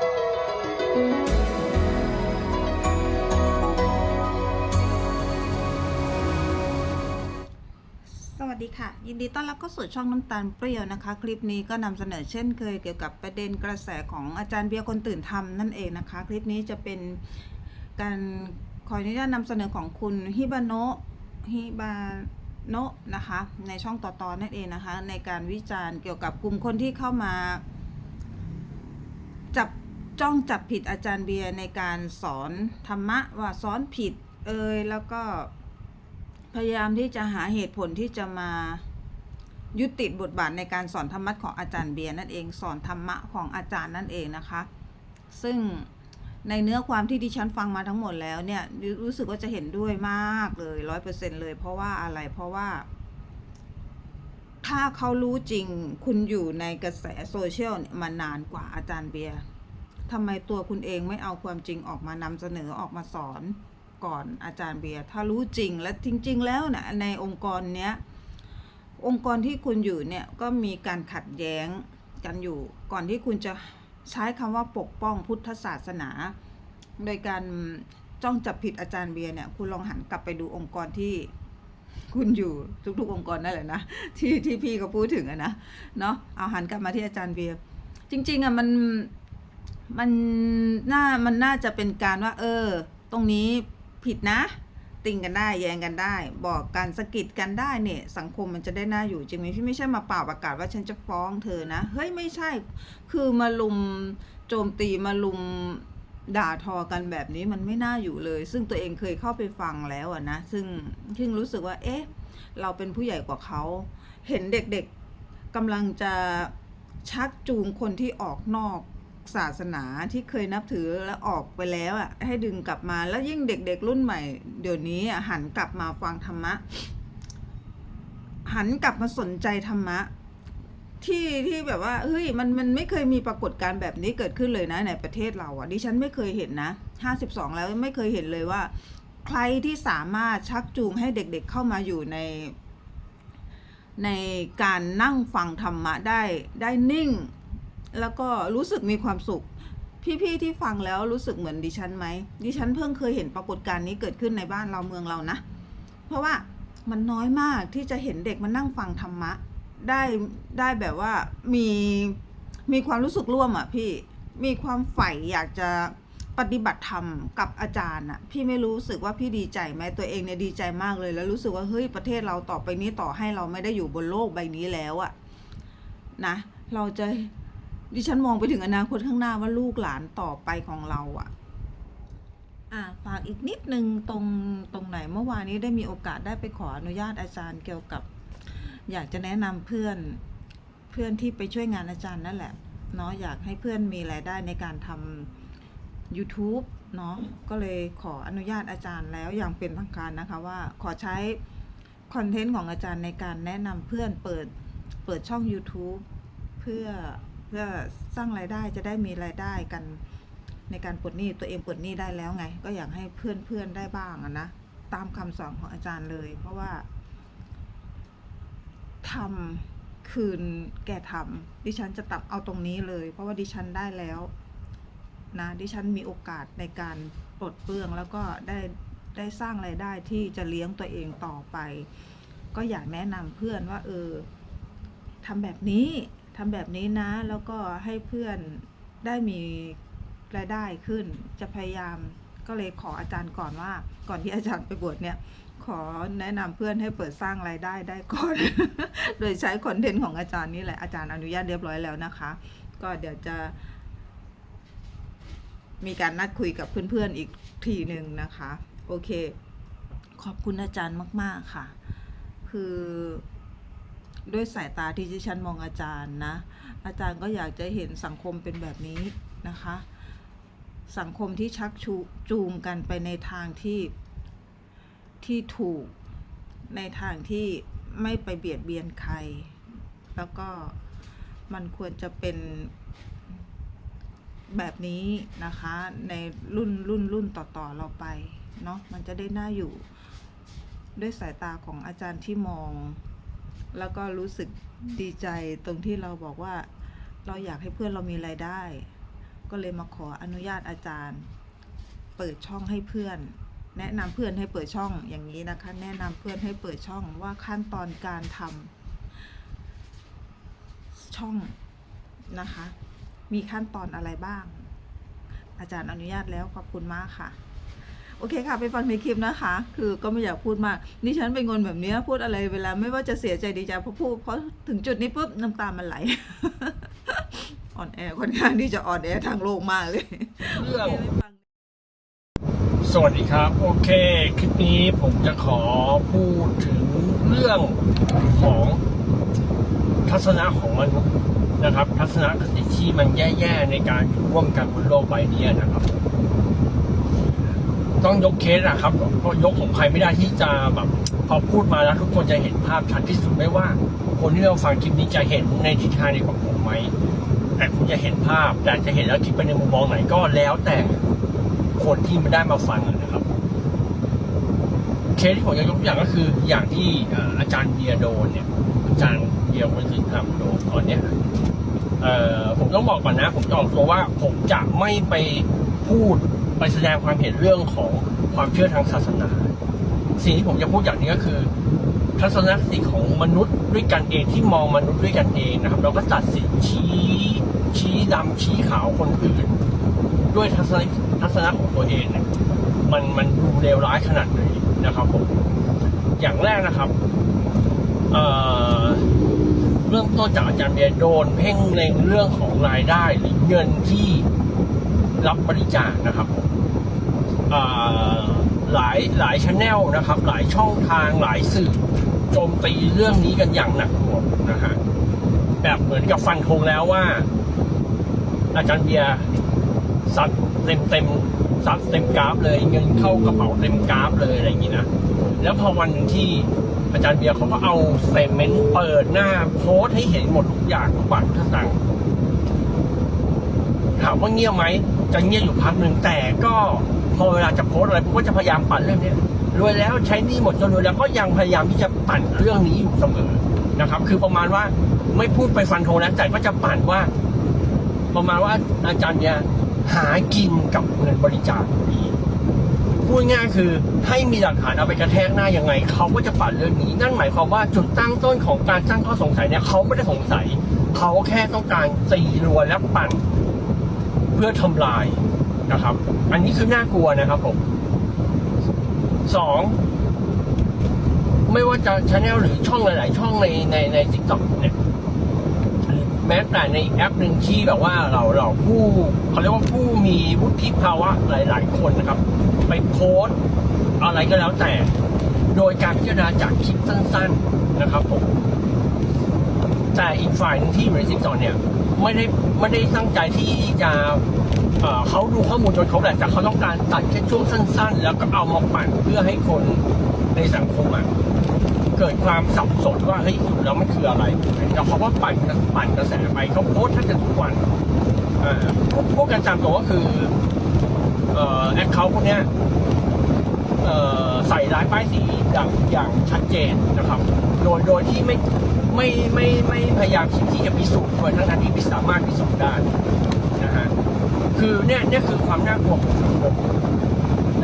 สวัสดีค่ะ ยินดีต้อนรับเข้าสู่ช่องน้ำตาลเปรี้ยวนะคะ คลิปนี้ก็นำเสนอเช่นเคยเกี่ยวกับประเด็นกระแสของอาจารย์เบียร์คนตื่นทำนั่นเองนะคะ คลิปนี้จะเป็นการขออนุญาตนำเสนอของคุณฮิบาโนะฮิบาโนะนะคะในช่องต่อๆนั่นเองนะคะ ในการวิจารณ์เกี่ยวกับกลุ่มคนที่เข้ามา จับ จ้องจับผิดอาจารย์เบียร์ในการสอนธรรมะว่าสอนผิดเอ่ยแล้วก็พยายามที่จะหาเหตุผลที่จะมายุติบทบาทในการสอนธรรมะของอาจารย์เบียร์นั่นเองสอนธรรมะของอาจารย์นั่นเองนะคะ ซึ่งในเนื้อความที่ดิฉันฟังมาทั้งหมดแล้วเนี่ยรู้สึกว่าจะเห็นด้วยมากเลยร้อยเปอร์เซ็นเลยเพราะว่าอะไรเพราะว่า ถ้าเขารู้จริงคุณอยู่ในกระแสโซเชียลมานานกว่าอาจารย์เบียร์ ทำไมตัวคุณเองไม่เอาความจริงออกมานำเสนอออกมาสอนก่อนอาจารย์เบียร์ถ้ารู้จริงและจริง ๆ แล้วนะในองค์กรเนี้ยองค์กรที่คุณอยู่เนี่ยก็มีการขัดแย้งกันอยู่ ก่อนที่คุณจะใช้คำว่าปกป้องพุทธศาสนา โดยการจ้องจับผิดอาจารย์เบียร์เนี่ยคุณลองหันกลับไปดูองค์กรที่คุณอยู่ทุกๆ องค์กรนั่นแหละนะที่ที่พี่ก็พูดถึงอะนะเนาะเอาหันกลับมาที่อาจารย์เบียร์จริงๆอะมัน มันน่ามันน่าจะเป็นการว่า เออ ตรงนี้ผิดนะ ติงกันได้แย้งกันได้ บอกการสะกิดกันได้เนี่ยสังคมมันจะได้น่าอยู่จริงไหมพี่ไม่ใช่มาเป่าประกาศว่าฉันจะฟ้องเธอนะเฮ้ยไม่ใช่ คือมาลุมโจมตีมาลุมด่าทอกันแบบนี้มันไม่น่าอยู่เลย ซึ่งตัวเองเคยเข้าไปฟังแล้วอะนะซึ่งซึ่งรู้สึกว่า เอ๊ะ เราเป็นผู้ใหญ่กว่าเขาเห็นเด็กๆกำลังจะชักจูงคนที่ออกนอก ศาสนาที่เคยนับถือแล้วออกไปแล้วอะให้ดึงกลับมาแล้วยิ่งเด็กๆ รุ่นใหม่ เดี๋ยวนี้อะหันกลับมาฟังธรรมะ หันกลับมาสนใจธรรมะ ที่ที่แบบว่าเฮ้ยมันมันไม่เคยมีปรากฏการณ์แบบนี้เกิดขึ้นเลยนะในประเทศเราอะดิฉันไม่เคยเห็นนะห้าสิบสองแล้วไม่เคยเห็นเลยว่า ใครที่สามารถชักจูงให้เด็กๆเข้ามาอยู่ในในการนั่งฟังธรรมะได้ได้นิ่ง แล้วก็รู้สึกมีความสุข พี่ๆที่ฟังแล้วรู้สึกเหมือนดิฉันไหมดิฉันเพิ่งเคยเห็นปรากฏการณ์นี้เกิดขึ้นในบ้านเราเมืองเรานะ เพราะว่ามันน้อยมากที่จะเห็นเด็กมานั่งฟังธรรมะ ได้ได้แบบว่ามีมีความรู้สึกร่วมอะพี่มีความใฝ่อยากจะปฏิบัติธรรมกับอาจารย์อะพี่ไม่รู้สึกว่าพี่ดีใจไหมตัวเองเนี่ยดีใจมากเลย แล้วรู้สึกว่าเฮ้ยประเทศเราต่อไปนี้ต่อให้เราไม่ได้อยู่บนโลกใบนี้แล้วอะนะ เราจะ ดิฉันมองไปถึงอนาคตข้างหน้าว่าลูกหลานต่อไปของเราอะ่ะ อ่าฝากอีกนิดนึงตรงตรงไหนเมื่อวานนี้ได้มีโอกาสได้ไปขออนุญาตอาจารย์เกี่ยวกับ อยากจะแนะนำเพื่อนเพื่อนที่ไปช่วยงานอาจารย์นั่นแหละเนาะอยากให้เพื่อนมีรายได้ในการทำ YouTube เนาะก็เลยขออนุญาตอาจารย์แล้วอย่างเป็นทางการนะคะว่าขอใช้คอนเทนต์ของอาจารย์ในการแนะนำเพื่อนเปิดเปิดช่อง YouTube เพื่อ เพื่อสร้างรายได้จะได้มีรายได้กันในการปลดหนี้ตัวเองปลดหนี้ได้แล้วไง ก็อยากให้เพื่อนๆได้บ้างนะตามคำสอนของอาจารย์เลย เพราะว่าทำคืนแก่ทำดิฉันจะตับเอาตรงนี้เลย เพราะว่าดิฉันได้แล้วนะดิฉันมีโอกาสในการปลดเปลื้องแล้วก็ได้ได้สร้างไรายได้ที่จะเลี้ยงตัวเองต่อไป ก็อยากแนะนำเพื่อนว่า เออทำแบบนี้ ทำแบบนี้นะ แล้วก็ให้เพื่อนได้มีรายได้ขึ้น จะพยายามก็เลยขออาจารย์ก่อนว่า ก่อนที่อาจารย์ไปบวชเนี่ย ขอแนะนำเพื่อนให้เปิดสร้างรายได้ได้ก่อน โดยใช้คอนเทนต์ของอาจารย์นี่แหละอาจารย์อนุญาตเรียบร้อยแล้วนะคะ ก็เดี๋ยวจะ มีการนัดคุยกับเพื่อนๆอีกทีหนึ่งนะคะ โอเค ขอบคุณอาจารย์มาก ๆค่ะ คือ ด้วยสายตาที่ดิฉันมองอาจารย์นะ อาจารย์ก็อยากจะเห็นสังคมเป็นแบบนี้นะคะ สังคมที่ชักชูจูงกันไปในทางที่ที่ถูกในทางที่ไม่ไปเบียดเบียนใคร แล้วก็มันควรจะเป็นแบบนี้นะคะ ในรุ่นรุ่นรุ่นต่อๆเราไปเนาะมันจะได้น่าอยู่ด้วยสายตาของอาจารย์ที่มอง แล้วก็รู้สึกดีใจตรงที่เราบอกว่าเราอยากให้เพื่อนเรามีรายได้ ก็เลยมาขออนุญาตอาจารย์ เปิดช่องให้เพื่อน แนะนำเพื่อนให้เปิดช่องอย่างนี้นะคะ แนะนำเพื่อนให้เปิดช่องว่าขั้นตอนการทำช่องนะคะ มีขั้นตอนอะไรบ้าง อาจารย์อนุญาตแล้วขอบคุณมากค่ะ โอเคค่ะ ไปฟังในคลิปนะคะ คือก็ไม่อยากพูดมากนี่ฉันเป็นคนแบบนี้พูดอะไรเวลาไม่ว่าจะเสียใจดีใจพอพูดเพราะถึงจุดนี้ปุ๊บน้ำตามันไหลอ่อนแอค่อนข้างที่จะอ่อนแอทางโลกมากเลยเรื่องสวัสดีครับ โอเค คลิปนี้ผมจะขอพูดถึงเรื่องของทัศนะของมนุษย์นะครับ ทัศนคติที่มันแย่ๆในการอยู่ร่วมกันบนโลกใบนี้นะครับ ต้องยกเคสอะครับเพราะยกของใครไม่ได้ที่จะแบบพอพูดมาแล้วทุกคนจะเห็นภาพชัดที่สุดไม่ว่า คนที่เราฟังคลิปนี้จะเห็นในทิศทางเดียวกับผมไหมแต่คุณจะเห็นภาพแต่จะเห็นแล้วคิดไปในมุมมองไหนก็แล้วแต่คนที่ไม่ได้มาฟังนะครับ เคสที่ผมจะยกตัวอย่างก็คืออย่างที่อาจารย์เบียร์โดนเนี่ยอาจารย์เบียร์คนที่ทำโดนตอนเนี้ยเออผมต้องบอกก่อนนะ ผมจะออกตัวว่าผมจะไม่ไปพูด ไปแสดงความเห็นเรื่องของความเชื่อทางศาสนา สิ่งที่ผมจะพูดอย่างนี้ก็คือ ทัศนคติของมนุษย์ด้วยกันเองที่มองมนุษย์ด้วยกันเองนะครับ เราก็ตัดสินชี้ชี้ดำชี้ขาวคนอื่น ด้วยทัศนทัศนะของตัวเองเนี่ยมันมันดูเลวร้ายขนาดไหนนะครับผมอย่างแรกนะครับเอ่อเรื่องต้นจากอาจารย์เบียโดนเพ่งเล็งเรื่องของรายได้หรือเงินที่ รับบริจาคนะครับหลายหลายชแนลนะครับ หลายช่องทางหลายสื่อโจมตีเรื่องนี้กันอย่างหนักหน่วงนะฮะแบบเหมือนกับฟันธงแล้วว่า อาจารย์เบียร์ซัดเต็มเต็มซัดเต็มกราฟเลยเงินเข้ากระเป๋าเต็มกราฟเลยอะไรอย่างนี้นะแล้วพอวันหนึ่งที่อาจารย์เบียร์เขาก็เอาเซมเมนต์เปิดหน้าโพสให้เห็นหมดทุกอย่างทุกบาททุกสตางค์ ถามว่าเงียบไหมจะเงียบอยู่พักหนึ่งแต่ก็พอเวลาจะโพสอะไรผมก็จะพยายามปั่นเรื่องนี้รวยแล้วใช้หนี่หมดจนรวยแล้วก็ยังพยายามที่จะปั่นเรื่องนี้อยู่เสมอนะครับ คือประมาณว่าไม่พูดไปฟันธงแล้วแต่ก็จะปั่นว่า ประมาณว่าอาจารย์เนี่ยหากินกับเงินบริจาคดีพูดง่ายคือให้มีหลักฐานเอาไปกระแทกหน้ายังไงเขาก็จะปั่นเรื่องนี้ นั่นหมายความว่าจุดตั้งต้นของการตั้งข้อสงสัยเนี่ยเขาไม่ได้สงสัยเขาแค่ต้องการตีรัวและปั่น เพื่อทำลายนะครับ อันนี้คือน่ากลัวนะครับผมสองไม่ว่าจะชาแนลหรือช่องหลาย ๆ ช่องในในในทิกตอกเนี่ยแม้แต่ในแอปหนึ่งที่แบบว่าเราเราผู้เขาเรียกว่าผู้มีวุฒิภาวะหลาย ๆ คนนะครับ ไปโพสอะไรก็แล้วแต่ โดยการพิจารณาจากคลิปสั้น ๆ นะครับผมแต่อีกฝ่ายหนึงที่อยู่ในทิกตอกเนี่ย ไม่ได้ไม่ได้ตั้งใจที่จะเขาดูข้อมูลจนครบแหละแต่เขาต้องการตัดแค่ช่วงสั้น ๆ แล้วก็เอามาปั่นเพื่อให้คนในสังคมอะเกิดความสับสนว่าเฮ้ยแล้วมันคืออะไรแล้วเขาก็ปั่นปั่นกระแสไปเขาโพสต์แทบจะทุกวันพวกการจำตัวก็คือแอคเคาท์พวกเนี้ย ร้ายป้ายสีอย่างอย่างชัดเจนนะครับ โดยโดยที่ไม่ไม่ไม่ไม่พยายามคิดที่จะพิสูจน์โดยทั้งนั้นที่พิสามารถพิสูจน์ได้นะฮะคือเนี่ยเนี่ยคือความน่ากลัวของสังคม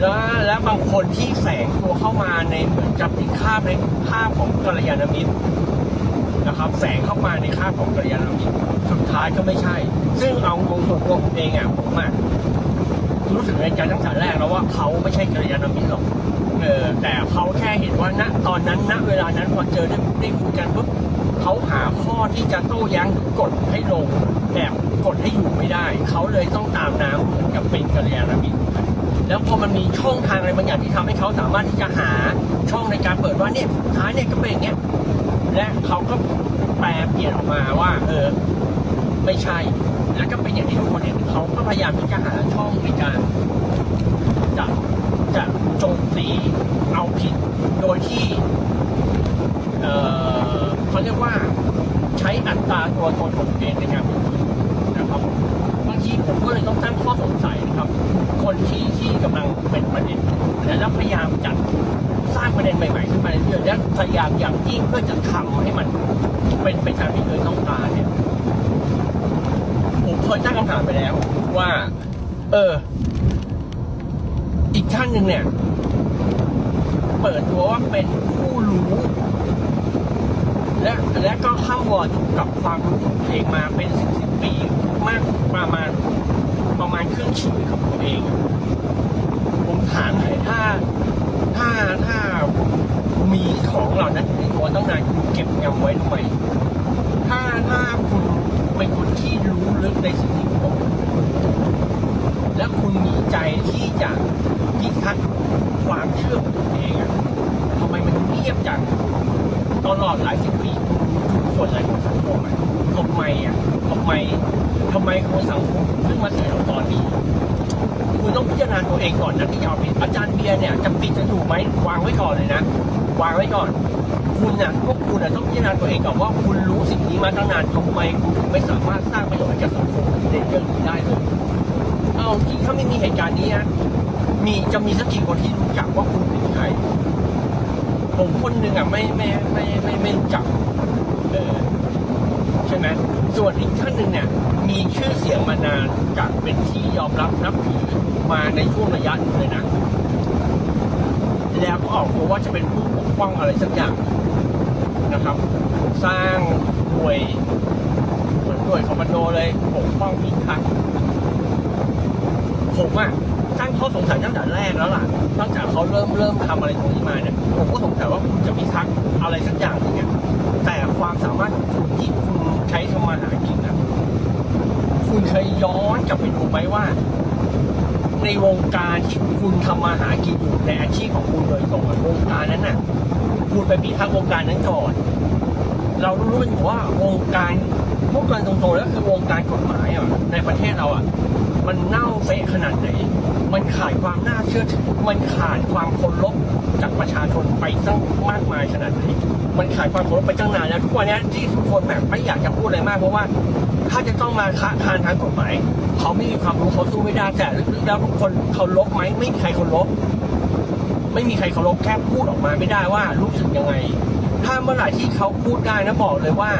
แล้วแล้วบางคนที่แฝงตัวเข้ามาในเหมือนกับติดค่าบในค่าบของกัลยาณมิตรนะครับแฝงเข้ามาในค่าบของกัลยาณมิตรสุดท้ายก็ไม่ใช่ ซึ่งเอาตรงส่วนตัวผมเองอะผมอะรู้สึกในใจตั้งแต่แรกแล้วว่าเขาไม่ใช่กัลยาณมิตรหรอก เออแต่เขาแค่เห็นว่าณตอนนั้นณเวลานั้นพอเจอได้ได้คุยกันปุ๊บเขาหาข้อที่จะโต้แย้งกดให้ลงแบบกดให้อยู่ไม่ได้ เขาเลยต้องตามน้ำเหมือนกับเป็นกัลยาณมิตรแล้วพอมันมีช่องทางอะไรบางอย่างที่ทำให้เขาสามารถที่จะหาช่องในการเปิดว่าเนี่ยสุดท้ายเนี่ยก็เป็นอย่างเงี้ยและเขาก็แปลเปลี่ยนออกมาว่า เออ ไม่ใช่แล้วก็เป็นอย่างที่ทุกคนเห็นเขาก็พยายามที่จะหาช่องในการ ตีเอาผิดโดยที่เขาเรียกว่าใช้อัตราตัวตนของตัวเองในการพูดนะครับบางทีผมก็เลยต้องตั้งข้อสงสัยนะครับ คนที่ที่กำลังเป็นประเด็นแล้วพยายามจัดสร้างประเด็นใหม่ๆขึ้นมาเรื่อยๆและพยายามอย่างยิ่งเพื่อจะทำให้มันเป็นไปตามที่เคยต้องการเนี่ยผมเคยตั้งคำถามไปแล้วว่า เออ กท่านหนึ่งเนี่ย เปิดตัวว่าเป็นผู้รู้ และและก็เข้าวอร์ดกับความรู้ของตัวเองมาเป็นสิบสิบปีมากประมาณประมาณครึ่งชีวิตของตัวเอง ผมถามหน่อยถ้าถ้าถ้ามีของเหล่านั้นในตัวตั้งนานคุณเก็บงำไว้ทำไมถ้าถ้าคุณเป็นคนที่รู้ลึกในสิ่งที่คุณบอกและคุณมีใจที่จะ ทักษ์ความเชื่อของตัวเองอะทำไมมันเงียบจังตลอดหลายสิบปีคุณทุกส่วนอะไรของสังคมอะทำไมอะทำไมทำไมคนสังคมถึงมาเสียเราตอนนี้คุณต้องพิจารณาตัวเองก่อนนะที่จะเอาผิดอาจารย์เบียร์เนี่ยจะปิดจะถูกไหมวางไว้ก่อนเลยนะวางไว้ก่อน คุณน่ะพวกคุณน่ะต้องพิจารณาตัวเองก่อนว่าคุณรู้สิ่งนี้มาตั้งนานทำไมคุณถึงไม่สามารถสร้างประโยชน์ให้กับสังคมในเรื่องนี้ได้เลยเอาจริงถ้าไม่มีเหตุการณ์นี้นะ มีจะมีสักกี่คนที่รู้จักว่าคุณเป็นใคร ผมคนหนึ่งอะไม่ไม่ไม่ไม่ไม่รู้จักเออใช่ไหมส่วนอีกท่านหนึ่งเนี่ย มีชื่อเสียงมานานจากเป็นที่ยอมรับนับถือมาในช่วงระยะนึงเลยนะแล้วก็ออกตัวว่าจะเป็นผู้ปกป้องอะไรสักอย่างนะครับ สร้างหน่วยเหมือนหน่วยคอมมานโดเลยปกป้องพิทักษ์ผมอะ ตั้งข้อสงสัยตั้งแต่แรกแล้วล่ะตั้งแต่เขาเริ่มเริ่มทำอะไรตรงนี้มาเนี่ยผมก็สงสัยว่าคุณจะพิทักอะไรสักอย่างหนึงเนี่ยแต่ความสามารถของคุณที่คุณใช้ทำมาหากินนะคุณเคยย้อนกลับไปดูไหมว่า ในวงการที่คุณทำมาหากินอยู่ในอาชีพของคุณโดยตรงอะวงการนั้นน่ะ คุณไปพิทักษ์วงการนั้นก่อน เรารู้กันอยู่ว่าวงการ พูดกันตรงๆแล้วคือวงการกฎหมายอะในประเทศเราอะมันเน่าเฟะขนาดไหน มันขาดความน่าเชื่อถือ มันขาดความเคารพจากประชาชนไปตั้งมากมายขนาดไหน มันขาดความเคารพไปตั้งนานแล้วทุกวันนี้ที่ทุกคนแบบไม่อยากจะพูดอะไรมากเพราะว่า ถ้าจะต้องมาค้าคานทางกฎหมาย เขาไม่มีความรู้เขาสู้ไม่ได้แต่ลึกๆแล้วทุกคนเคารพไหมไม่มีใครเคารพไม่มีใครเคารพแค่พูดออกมาไม่ได้ว่ารู้สึกยังไง ถ้าเมื่อไหร่ที่เขาพูดได้นะบอกเลยว่า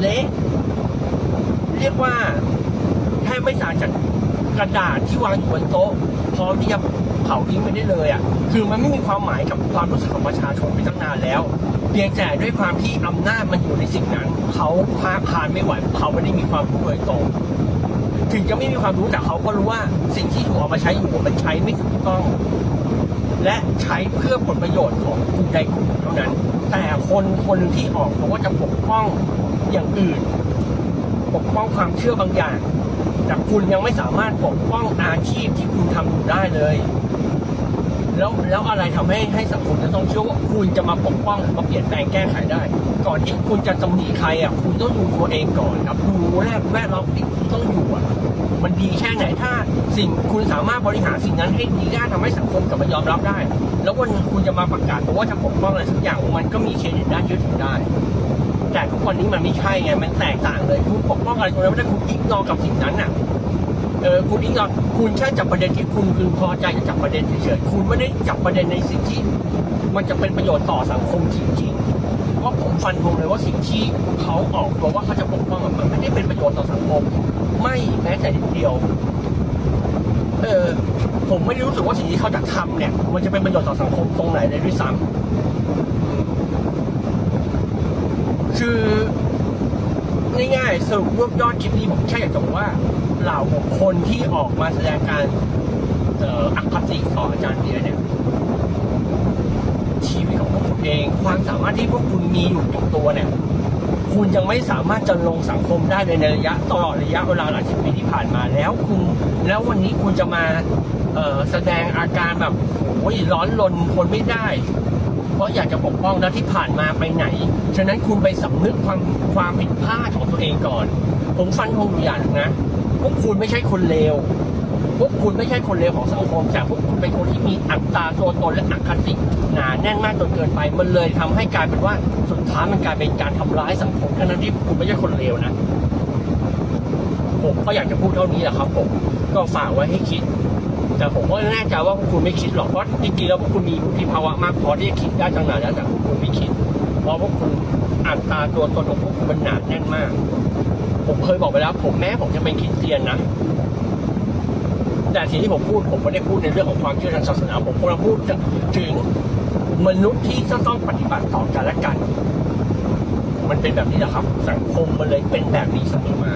เละ เรียกว่าแทบไม่ต่างจากกระดาษที่วางอยู่บนโต๊ะพร้อมที่จะเผาทิ้งไปได้เลยอะคือมันไม่มีความหมายกับความรู้สึกของประชาชนไปตั้งนานแล้ว เพียงแต่ด้วยความที่อำนาจมันอยู่ในสิ่งนั้นเขาพาพานไม่ไหวเขาไม่ได้มีความรู้โดยตรงถึงจะไม่มีความรู้แต่เขาก็รู้ว่าสิ่งที่ถูกเอามาใช้อยู่มันใช้ไม่ถูกต้อง และใช้เพื่อผลประโยชน์ของกลุ่มใดกลุ่มหนึ่งเท่านั้น แต่คนคนหนึ่งที่ออกบอกว่าจะปกป้องอย่างอื่น ปกป้องความเชื่อบางอย่าง แต่คุณยังไม่สามารถปกป้องอาชีพที่คุณทำอยู่ได้เลย แล้วแล้วอะไรทำให้ให้สังคมจะต้องเชื่อว่าคุณจะมาปกป้องมาเปลี่ยนแปลงแก้ไขได้ ก่อนที่คุณจะตำหนิใครอะคุณต้องดูตัวเองก่อนครับดูแรกแวดล้อมที่คุณต้องอยู่อะมันดีแค่ไหนถ้าสิ่งคุณสามารถบริหารสิ่งนั้นให้ดีได้ทำให้สังคมกลับมายอมรับได้ แล้ววันนึงคุณจะมาประกาศว่าจะปกป้องอะไรสักอย่างมันก็มีเครดิตด้านยึดถือได้ แต่ทุกวันนี้มันไม่ใช่ไงมันแตกต่างเลยคุณปกป้องอะไรตรงนั้นไม่ได้คุณอิกนอกับสิ่งนั้นน่ะเออคุณอิงนอคุณแค่จับประเด็นที่คุณพึงพอใจจะจับประเด็นเฉยๆคุณไม่ได้จับประเด็นในสิ่งที่มันจะเป็นประโยชน์ต่อสังคมจริงๆเพราะผมฟันธงเลยว่าสิ่งที่เขาออกตัวว่าเขาจะปกป้องมันไม่ได้เป็นประโยชน์ต่อสังคม ไม่แม้แต่นิดเดียวเออผมไม่รู้สึกว่าสิ่งที่เขาจะทำเนี่ย มันจะเป็นประโยชน์ต่อสังคมตรงไหนเลยด้วยซ้ำ คือง่ายๆสรุปรวบยอดคลิปนี้ผมแค่อยากจะบอกว่าเหล่าคคลที่ออกมาแสดงการอ่ออคติต่ออาจารย์เบียร์เนี่ยชีวิตของพวกคุณเอง ความสามารถที่พวกคุณมีอยู่กับตัวเนี่ย คุณยังไม่สามารถจะลงสังคมได้ในระยะตลอดระยะเวลาหลายสิบปีที่ผ่านมาแล้วคุณ แล้ววันนี้คุณจะมา เออแสดงอาการแบบโอ้ยร้อนรนคนไม่ได้ เพราะอยากจะปกป้องแล้วที่ผ่านมาไปไหน ฉะนั้นคุณไปสำนึกความความผิดพลาดของตัวเองก่อน ผมฟันธงอยู่อย่างนะ พวกคุณไม่ใช่คนเลวพวกคุณไม่ใช่คนเลวของสังคมแต่พวกคุณเป็นคนที่มีอัตราตัวตนและอคติหนาแน่นมากจนเกินไป มันเลยทำให้กลายเป็นว่าสุดท้ายมันกลายเป็นการทำร้ายสังคมทั้งนั้นที่คุณไม่ใช่คนเลวนะ ผมก็อยากจะพูดเท่านี้แหละครับผม ก็ฝากไว้ให้คิด แต่ผมก็แน่ใจว่าพวกคุณไม่คิดหรอกเพราะจริงๆแล้วพวกคุณมีวุฒิภาวะมากพอที่จะคิดได้ตั้งนานแล้วแต่พวกคุณไม่คิด เพราะพวกคุณอัตราตัวตนของพวกคุณมันหนาแน่นมาก ผมเคยบอกไปแล้ว ผมแม้ผมจะเป็นคริสเตียนนะแต่สิ่งที่ผมพูดผมไม่ได้พูดในเรื่องของความเชื่อทางศาสนา ผมกำลังพูดถึงมนุษย์ที่จะต้องปฏิบัติต่อกันและกัน มันเป็นแบบนี้แหละครับ สังคมมันเลยเป็นแบบนี้เสมอมา